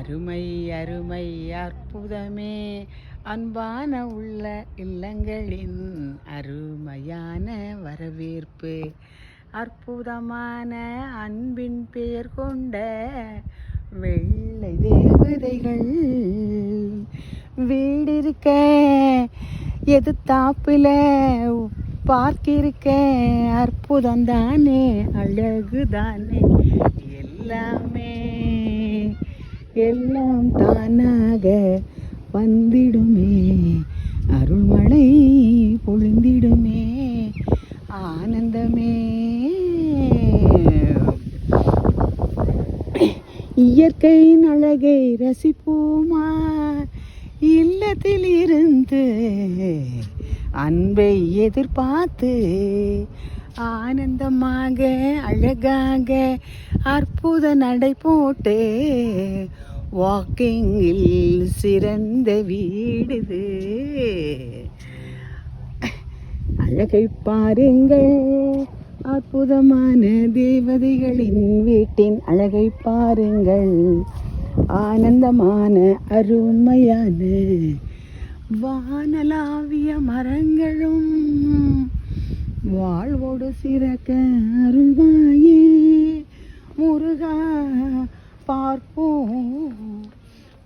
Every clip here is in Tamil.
அருமை அருமை அற்புதமே. அன்பான உள்ள இல்லங்களின் அருமையான வரவேற்பு. அற்புதமான அன்பின் பெயர் கொண்ட வெள்ளை தேவதைகள். வீடிருக்க எதிர்த்தாப்புல பார்க்கிருக்க அற்புதம் தானே அழகு தானே எல்லாம் தானாக வந்திடுமே. அருள்மழை பொழிந்திடுமே. ஆனந்தமே. இயற்கையின் அழகை ரசிப்போமா? இல்லத்தில் இருந்து அன்பை எதிர்பார்த்து ஆனந்தமாக அழகாக அற்புத நடை போட்டு வாக்கிங்கில் சிறந்த வீடுது. அழகை பாருங்கள். அற்புதமான தேவதைகளின் வீட்டின் அழகை பாருங்கள். ஆனந்தமான அருமையான வானலாவிய மரங்களும். வாழ்வோடு சிறக்க அருள்வாயே. முருகா பார்ப்போம்.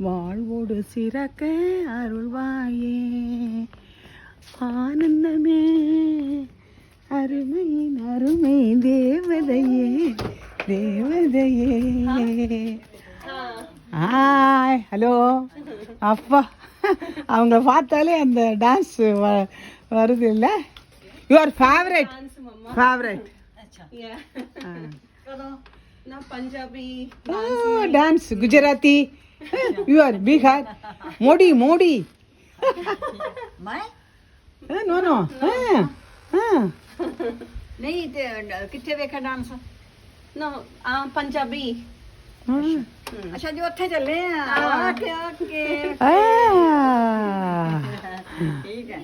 வாழ்வோடு சிறக்க அருள்வாயே. ஆனந்தமே அருமையின் அருமை தேவதையே தேவதையே. ஹாய் ஹலோ அப்பா அவங்க பார்த்தாலே அந்த டான்ஸ் வருது இல்லை? யுவர் ஃபேவரட் ஃபேவரட் ના Punjabi dance Gujarati you are Bihar Modi Modi no no नहीं कितने देखा डांस नो पंजाबी अच्छा जो ਉੱਥੇ ਚੱਲੇ ਆ ਓਕੇ ਓਕੇ ਠੀਕ ਹੈ